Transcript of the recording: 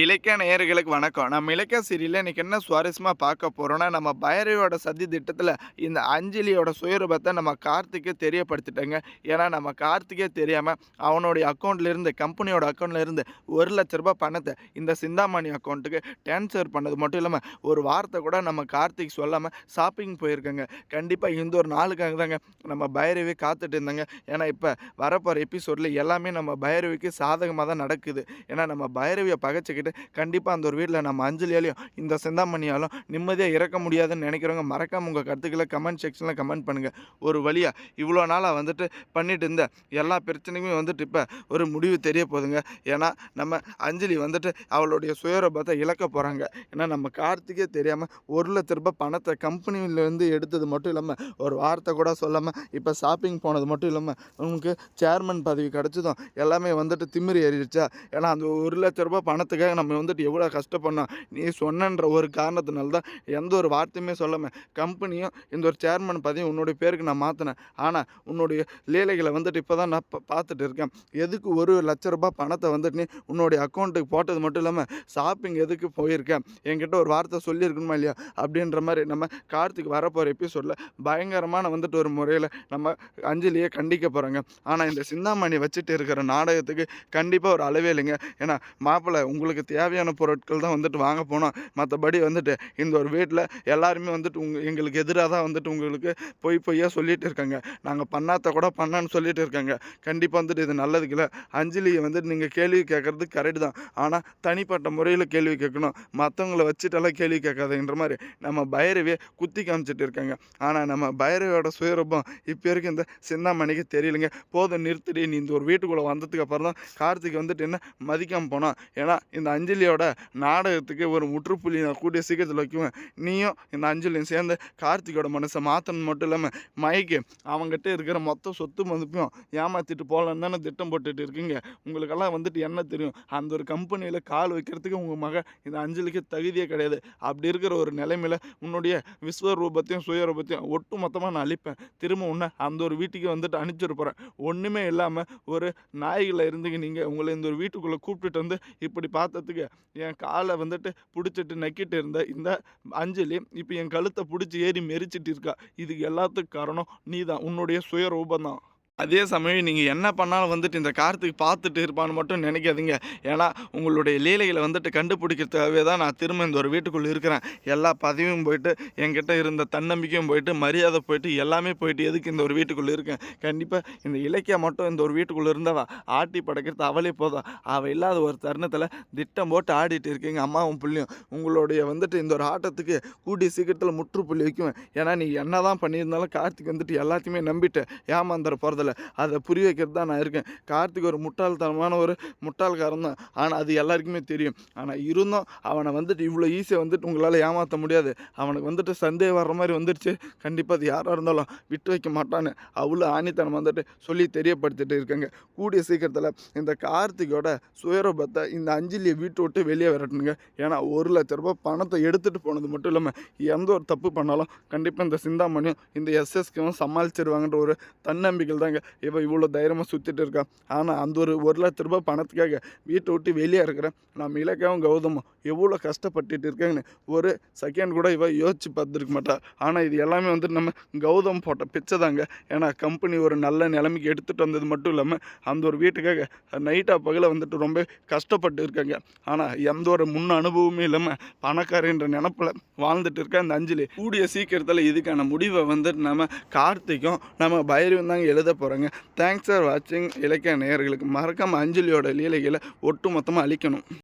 இலக்கிய நேயர்களுக்கு வணக்கம். நம்ம இலக்கிய சீரியலில் இன்றைக்கி என்ன சுவாரஸ்யமாக பார்க்க போகிறோன்னா நம்ம பைரவியோட சதி திட்டத்தில் இந்த அஞ்சலியோட சுயரூபத்தை நம்ம கார்த்திக்கு தெரியப்படுத்திட்டோங்க. ஏன்னா நம்ம கார்த்திகே தெரியாமல் அவனுடைய அக்கௌண்ட்லேருந்து கம்பெனியோட அக்கௌண்ட்லேருந்து ஒரு லட்ச ரூபாய் பணத்தை இந்த சிந்தாமணி அக்கௌண்ட்டுக்கு ட்ரான்ஸ்ஃபர் பண்ணது மட்டும் இல்லாமல் ஒரு வார்த்தை கூட நம்ம கார்த்திக் சொல்லாமல் ஷாப்பிங் போயிருக்கோங்க. கண்டிப்பாக இந்த ஒரு நாளுக்காக தாங்க நம்ம பைரவி காத்துட்டு இருந்தாங்க. ஏன்னா இப்போ வரப்போகிற எபிசோடில் எல்லாமே நம்ம பைரவிக்கு சாதகமாக தான் நடக்குது. ஏன்னா நம்ம பைரவியை பகச்சிக்கிட்டு கண்டிப்பாக அந்த ஒரு வீட்டில் நம்ம அஞ்சலியாலையும் இந்த செந்தாமணியாலும் நிம்மதியாக இறக்க முடியாதுன்னு நினைக்கிறவங்க மறக்காமல் உங்கள் கருத்துக்களை கமெண்ட் செக்ஷனில் கமெண்ட் பண்ணுங்கள் ஒரு வழியாக இவ்வளோ நாளாக வந்துட்டு பண்ணிட்டு இருந்த எல்லா பிரச்சனைக்குமே வந்துட்டு இப்போ ஒரு முடிவு தெரிய போதுங்க. ஏன்னா நம்ம அஞ்சலி வந்துட்டு அவளுடைய சுயரூபத்தை இழக்க போகிறாங்க ஏன்னா நம்ம கார்த்திகே தெரியாமல் ஒரு லட்ச ரூபாய் பணத்தை கம்பெனிலேருந்து எடுத்தது மட்டும் இல்லாமல் ஒரு வார்த்தை கூட சொல்லாமல் இப்போ ஷாப்பிங் போனது மட்டும் இல்லாமல் உனக்கு சேர்மன் பதவி கிடச்சதும் எல்லாமே வந்துட்டு திமிரி ஏறிடுச்சா? ஏன்னா அந்த ஒரு லட்ச ரூபாய் பணத்துக்காக நம்ம வந்துட்டு எவ்வளோ கஷ்டப்படணும்? நீ சொன்னன்ற ஒரு காரணத்தினால தான் எந்த ஒரு வார்த்தையுமே சொல்லாமல் கம்பெனியும் இந்த ஒரு சேர்மன் பதவியும் உன்னுடைய பேருக்கு நான் மாற்றினேன் ஆனால் உன்னுடைய லீலைகளை வந்துட்டு இப்போ தான் நான் பா- பார்த்துட்டு இருக்கேன். எதுக்கு ஒரு லட்ச ரூபாய் பணத்தை வந்துட்டு நீ உன்னுடைய அக்கௌண்ட்டுக்கு போட்டது மட்டும் இல்லாமல் ஷாப்பிங் எதுக்கு போயிருக்கேன்? என்கிட்ட ஒரு வார்த்தை சொல்லியிருக்கணுமா இல்லையா? அப்படின்ற மாதிரி நம்ம கார்த்திக் வரப்போகிற எபிசோடில் பயங்கரமான வந்துட்டு ஒரு முறையில் நம்ம அஞ்சலியை கண்டிக்க போகிறாங்க ஆனால் இந்த சிந்தாமணி வச்சுட்டு இருக்கிற நாடகத்துக்கு கண்டிப்பாக ஒரு அளவே இல்லைங்க. ஏன்னா மாப்பிள்ளை உங்களுக்கு தேவையான பொருட்கள் தான் வந்துட்டு வாங்க போனோம். மற்றபடி வந்துட்டு இந்த ஒரு வீட்டில் எல்லாருமே வந்துட்டு உங்க எங்களுக்கு எதிராக தான் வந்துட்டு உங்களுக்கு பொய் பொய்யாக சொல்லிகிட்டு இருக்காங்க. நாங்கள் பண்ணாத கூட பண்ணான்னு சொல்லிகிட்டு இருக்காங்க. கண்டிப்பாக வந்துட்டு இது நல்லதுக்குல அஞ்சலியை வந்துட்டு நீங்கள் கேள்வி கேட்குறது கரெக்டு தான். ஆனால் தனிப்பட்ட முறையில் கேள்வி கேட்கணும். மற்றவங்கள வச்சுட்டெல்லாம் கேள்வி கேட்காதுன்ற மாதிரி நம்ம பைரவியை குத்தி காமிச்சிட்டு இருக்காங்க. ஆனால் நம்ம பைரவியோட சுயரூபம் இப்போ வரைக்கும் இந்த சிந்தாமணிக்கு தெரியலங்க. போதும் நிறுத்திடி நீ இந்த ஒரு வீட்டுக்குள்ளே வந்ததுக்கு அப்புறம் தான் கார்த்திக் வந்துட்டு என்ன மதிக்காமல் போனால் ஏன்னா இந்த அஞ்சலியோட நாடகத்துக்கு ஒரு முற்றுப்புள்ளி நான் கூடிய சீக்கிரத்தில் வைக்குவேன். நீயும் இந்த அஞ்சலியும் சேர்ந்து கார்த்திகோட மனசை மாற்றணும் மட்டும் இல்லாமல் மைக்கு அவங்ககிட்ட இருக்கிற மொத்த சொத்து மதிப்பையும் ஏமாற்றிட்டு போகலான்னு தானே திட்டம் போட்டுட்டு இருக்கீங்க. உங்களுக்கெல்லாம் வந்துட்டு என்ன தெரியும்? அந்த ஒரு கம்பெனியில் கால் வைக்கிறதுக்கு உங்கள் மக இந்த அஞ்சலிக்கு தகுதியே கிடையாது. அப்படி இருக்கிற ஒரு நிலைமையில் உன்னுடைய விஸ்வரூபத்தையும் சுயரூபத்தையும் ஒட்டு மொத்தமாக நான் அழிப்பேன். திரும்ப உன்னை அந்த ஒரு வீட்டுக்கு வந்துட்டு அனுப்பிச்சிருப்பேன் போகிறேன் ஒன்றுமே இல்லாமல் ஒரு நாய்களை இருந்துங்க நீங்கள் உங்களை இந்த ஒரு வீட்டுக்குள்ளே கூப்பிட்டுட்டு வந்து இப்படி பார்த்து பார்த்ததுக்கு என் காலை வந்துட்டு பிடிச்சிட்டு நக்கிட்டு இருந்த இந்த அஞ்சலி இப்போ என் கழுத்தை பிடிச்சி ஏறி மெரிச்சிட்டு இருக்கா. இதுக்கு எல்லாத்துக்கும் காரணம் நீ தான் உன்னுடைய சுயரூபம் தான் அதே சமயம் நீங்கள் என்ன பண்ணாலும் வந்துட்டு இந்த கார்த்திக் பார்த்துட்டு இருப்பான்னு மட்டும் நினைக்காதீங்க. ஏன்னா உங்களுடைய லீலைகளை வந்துட்டு கண்டுபிடிக்கிறதுக்காகவே தான் நான் திரும்ப இந்த ஒரு வீட்டுக்குள்ளே இருக்கிறேன். எல்லா பதவியும் போயிட்டு என்கிட்ட இருந்த தன்னம்பிக்கையும் போயிட்டு மரியாதை போயிட்டு எல்லாமே போயிட்டு எதுக்கு இந்த ஒரு வீட்டுக்குள்ளே இருக்கேன்? கண்டிப்பாக இந்த இலக்கியா மட்டும் இந்த ஒரு வீட்டுக்குள்ளே இருந்தவா? ஆட்டி படைக்கிறது அவளே போதும். அவள் இல்லாத ஒரு தருணத்தில் திட்டம் போட்டு ஆடிட்டு இருக்கீங்க அம்மாவும் புள்ளியும். உங்களுடைய வந்துட்டு இந்த ஒரு ஆட்டத்துக்கு கூடிய சீக்கிரத்தில் முற்றுப்புள்ளி வைக்குவேன். ஏன்னா நீ என்ன தான் பண்ணியிருந்தாலும் கார்த்திக் வந்துட்டு எல்லாத்தையுமே நம்பிட்டு ஏமாந்துட போகிறதில்ல அதை புரிய வைக்கிறது தான் நான் இருக்கேன். கார்த்திக் ஒரு முட்டாள்தனமான ஒரு முட்டாள்காரன் தான். ஆனால் அது எல்லாருக்குமே தெரியும். ஆனால் இருந்தும் அவனை வந்துட்டு இவ்வளோ ஈஸியாக வந்துட்டு உங்களால் ஏமாற்ற முடியாது. அவனுக்கு வந்துட்டு சந்தேகம் வர்ற மாதிரி வந்துடுச்சு கண்டிப்பாக அது யாராக இருந்தாலும் விட்டு வைக்க மாட்டான்னு அவ்வளோ ஆணித்தனம் வந்துட்டு சொல்லி தெரியப்படுத்திட்டு இருக்காங்க. கூடிய சீக்கிரத்தில் இந்த கார்த்திகோட சுயரூபத்தை இந்த அஞ்சலியை வீட்டை விட்டு வெளியே விரட்டணுங்க. ஏன்னா ஒரு லட்ச ரூபாய் பணத்தை எடுத்துகிட்டு போனது மட்டும் இல்லாமல் எந்த ஒரு தப்பு பண்ணாலும் கண்டிப்பாக இந்த சிந்தாமணியும் இந்த எஸ்எஸ்கேவும் சமாளிச்சிருவாங்கன்ற ஒரு தன்னம்பிக்கை தாங்க இவன் இவ்வளோ தைரியமாக சுற்றிட்டு இருக்கான் ஆனால் அந்த ஒரு ஒரு லட்ச ரூபாய் பணத்துக்காக வீட்டை விட்டு வெளியே இருக்கிறேன் நம்ம இலக்காவும் கௌதமும் எவ்வளோ கஷ்டப்பட்டுட்டு இருக்காங்கன்னு ஒரு செகண்ட் கூட இவன் யோசிச்சு பார்த்துருக்க மாட்டா. ஆனால் இது எல்லாமே வந்துட்டு நம்ம கௌதம் போட்ட பிச்சை தாங்க. ஏன்னா கம்பெனி ஒரு நல்ல நிலைமைக்கு எடுத்துகிட்டு வந்தது மட்டும் இல்லாமல் அந்த ஒரு வீட்டுக்காக நைட்டாக பகல வந்துட்டு ரொம்ப கஷ்டப்பட்டு இருக்காங்க. ஆனால் எந்த ஒரு முன் அனுபவமே இல்லாமல் பணக்காரன்ற நினப்பில் வாழ்ந்துட்டு இருக்க அந்த அஞ்சலி. கூடிய சீக்கிரத்தில் இதுக்கான முடிவை வந்துட்டு நம்ம கார்த்திக்கும் நம்ம பைரவும் தாங்க எழுத போகிறாங்க தேங்க்ஸ் ஃபார் வாட்சிங் இலக்கிய நேயர்களுக்கு மறக்காமல் அஞ்சலியோட லீலைகளை ஒட்டு மொத்தமாக அழிக்கணும்.